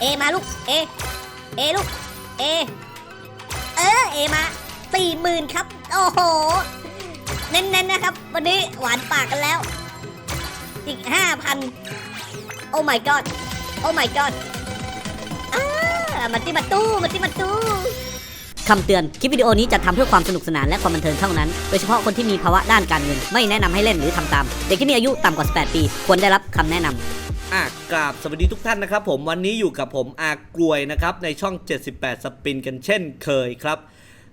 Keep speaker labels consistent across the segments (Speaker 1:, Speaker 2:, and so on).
Speaker 1: เอมาลูก เอ เอลูก เอ เออ เอมาสี่หมื่นครับ โอ้โห เน้นๆนะครับ วันนี้หวานปากกันแล้ว อีกห้าพันโอ้ my god โอ้ my god อ้ามาติมาตู้มาติมาตู้คำเตือน คลิปวิดีโอนี้จัดทำเพื่อความสนุกสนานและความบันเทิงเท่านั้น โดยเฉพาะคนที่มีภาวะด้านการเงิน ไม่แนะนำให้เล่นหรือทำตาม เด็กที่มีอายุต่ำกว่า 18 ปี ควรได้รับคำแนะนำ
Speaker 2: อะกราบสวัสดีทุกท่านนะครับผมวันนี้อยู่กับผมอากลวยนะครับในช่อง 78 สปินกันเช่นเคยครับ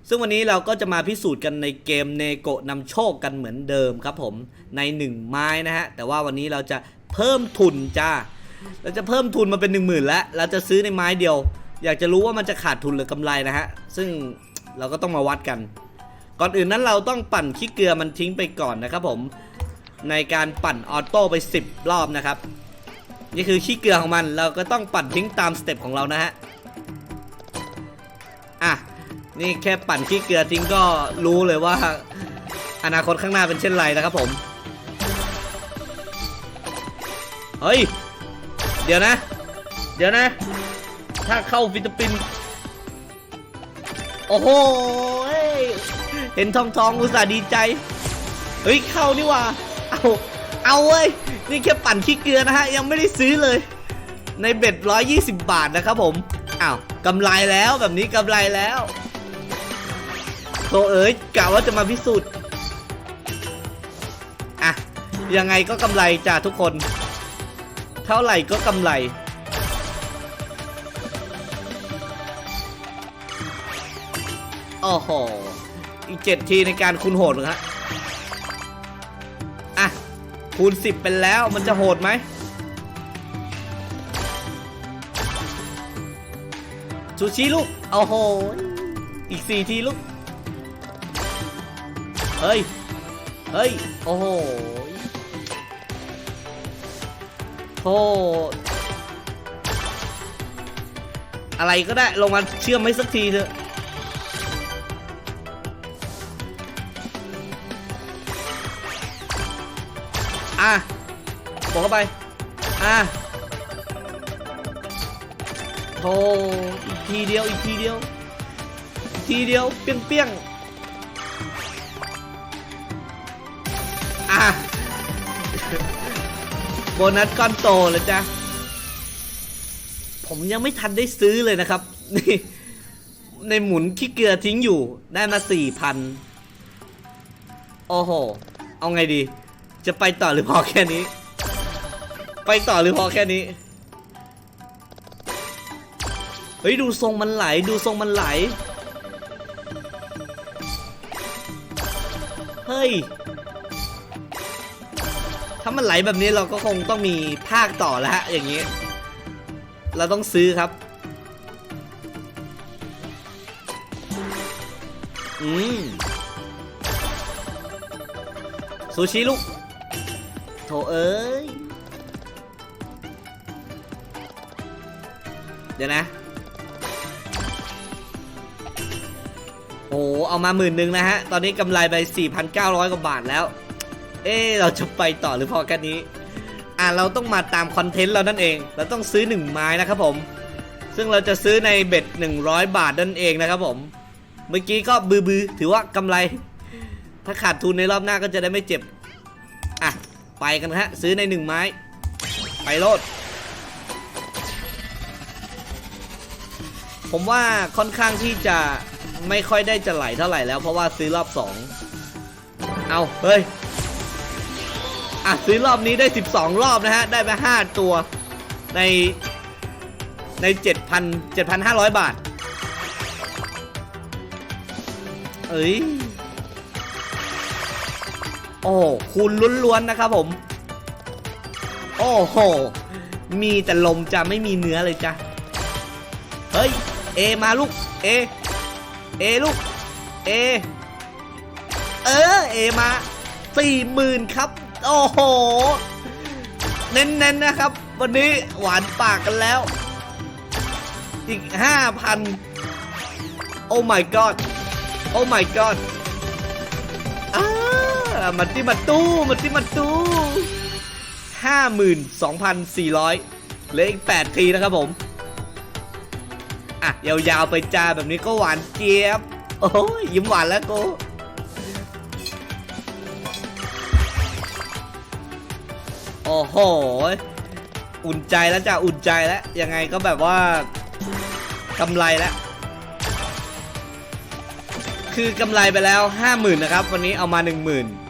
Speaker 2: ซึ่งวันนี้เราก็จะมาพิสูจน์กันในเกมเนโกะนำโชคกันเหมือนเดิมครับผมใน 1 ไม้นะฮะแต่ว่าวันนี้เราจะเพิ่มทุนจ้าเราจะเพิ่มทุนมาเป็น 1 0,000 แล้ว เราจะซื้อในไม้เดียว อยากจะรู้ว่ามันจะขาดทุนหรือกำไรนะฮะซึ่งเราก็ต้องมาวัดกัน ก่อนอื่นนั้นเราต้องปั่นขี้เกลือมันทิ้งไปก่อนนะครับผมในการปั่นออโต้ไป 10 รอบนะครับ นี่คือขี้เกลือของมันเราก็ต้องปั่นทิ้งตามสเต็ปของเรานะฮะอะนี่แค่ปั่นขี้เกลือทิ้งก็รู้เลยว่า อนาคตข้างหน้าเป็นเช่นไรนะครับผมเฮ้ยเดี๋ยวนะ เดี๋ยวนะ ถ้าเข้าฟิลิปปินส์โอ้โหเห็นทองทองอุตส่าห์ดีใจ เฮ้ย เข้านี่ว่า เอา เอาเว้ย นี่แค่ปั่นขี้เกลือนะฮะ ยังไม่ได้ซื้อเลย ในเบ็ด120บาทนะครับผมอ้าวกำไรแล้วแบบนี้กำไรแล้วโธ่เอ๋ยกะว่าจะมาพิสูจน์อะยังไงก็กำไรจ้าทุกคน เท่าไหร่ก็กำไรโอ้โหอีกเจ็ดทีในการคูณโหดเหรอฮะ คูณ 10 เป็นแล้วมันจะโหดไหมซูชิลูกโอ้โห อีก 4 ทีลูก เฮ้ย เฮ้ย โอ้โหโธ่อะไรก็ได้ลงมาเชื่อมให้สักทีเถอะ อะบอกเข้าไป อะโธ่อีกทีเดียว อีกทีเดียว อีกทีเดียว เปี้ยงเปี้ยงอะโบนัสก้อนโตเลยจ้ะ ผมยังไม่ทันได้ซื้อเลยนะครับ นี่ ในหมุนขี้เกลือทิ้งอยู่ ได้มาสี่พัน โอ้โห เอาไงดี จะไปต่อหรือพอแค่นี้ ไปต่อหรือพอแค่นี้ เฮ้ย ดูทรงมันไหล ดูทรงมันไหล เฮ้ย ถ้ามันไหลแบบนี้เราก็คงต้องมีภาคต่อแล้วฮะ อย่างนี้ เราต้องซื้อครับ อืมซูชิลูก โถเอ้ย เดี๋ยวนะ โอ้เอามาหมื่นหนึ่งนะฮะ ตอนนี้กำไรไป 4,900 กว่าบาทแล้ว เอ๊เราจะไปต่อหรือพอแค่นี้ อะ เราต้องมาตามคอนเทนต์เรานั่นเอง เราต้องซื้อ 1 ไม้นะครับผม ซึ่งเราจะซื้อในเบ็ด 100 บาทนั่นเองนะครับผม เมื่อกี้ก็บือบือถือว่ากำไร ถ้าขาดทุนในรอบหน้าก็จะได้ไม่เจ็บ ไปกันฮะ ซื้อในหนึ่งไม้ ไปโลด ผมว่าค่อนข้างที่จะไม่ค่อยได้จะไหลเท่าไหร่แล้ว เพราะว่าซื้อรอบสองเอาเฮ้ย อะซื้อรอบนี้ได้ 12 รอบนะฮะ ได้ไป5ตัวในใน 7,000 7,500 บาท เอ้ย โอ้คูณล้วนๆนะครับผม โอ้โห มีแต่ลมจะไม่มีเนื้อเลยจ้ะ เฮ้ย เอมาลูก เอ เอลูก เอ เออ เอมาสี่หมื่นครับ โอ้โห เน้นๆนะครับ วันนี้หวานปากกันแล้ว อีกห้าพันโอ้ my god โอ้ my god มาติมาตู้มาติมาตู้ห้าหมื่นสองพันสี่ร้อยเหลืออีกแปดทีนะครับผม อะ ยาวๆไปจ้าแบบนี้ก็หวานเจี๊ยบ โอ้ยยิ้มหวานแล้วกูโอ้โห อุ่นใจแล้วจ้ะ อุ่นใจแล้ว ยังไงก็แบบว่ากำไรแล้ว คือกำไรไปแล้ว50,000นะครับ วันนี้เอามา10,000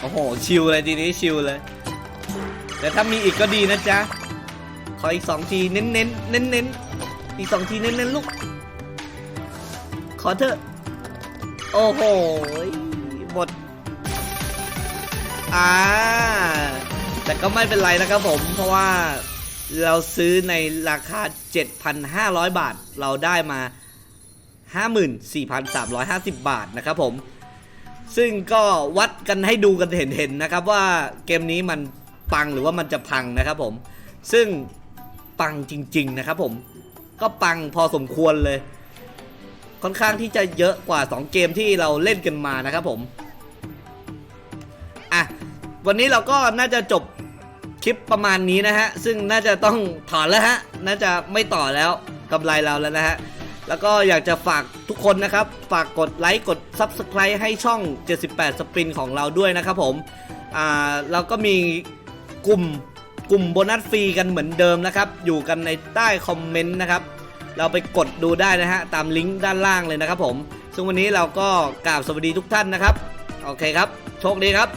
Speaker 2: โอ้โห ชิลเลยทีนี้ชิลเลย แต่ถ้ามีอีกก็ดีนะจ๊ะ ขออีกสองทีเน้นเน้นเน้นเน้นๆอีกสองทีเน้นเน้นๆลูก ขอเถอะ โอ้โหหมด อ่า แต่ก็ไม่เป็นไรนะครับผม เพราะว่าเราซื้อในราคา 7,500 บาท เราได้มา 54,350 บาทนะครับผม ซึ่งก็วัดกันให้ดูกันเห็นๆนะครับว่าเกมนี้มันปังหรือว่ามันจะพังนะครับผม ซึ่งปังจริง ๆ นะครับผม ก็ปังพอสมควรเลย ค่อนข้างที่จะเยอะกว่า 2 เกมที่เราเล่นกันมานะครับผม อะ วันนี้เราก็น่าจะจบคลิปประมาณนี้นะฮะ ซึ่งน่าจะต้องถอนแล้วฮะ น่าจะไม่ต่อแล้วกำไรเราแล้วนะฮะ แล้วก็อยากจะฝากทุกคนนะครับ ฝากกดไลค์กด Subscribe ให้ช่อง 78 สปรินของเราด้วยนะครับผม อ่าเราก็มีกลุ่มกลุ่มโบนัสฟรีกันเหมือนเดิมนะครับ อยู่กันในใต้คอมเมนต์นะครับ เราไปกดดูได้นะฮะ ตามลิงก์ด้านล่างเลยนะครับผม ซึ่งวันนี้เราก็กราบสวัสดีทุกท่านนะครับ โอเคครับ โชคดีครับ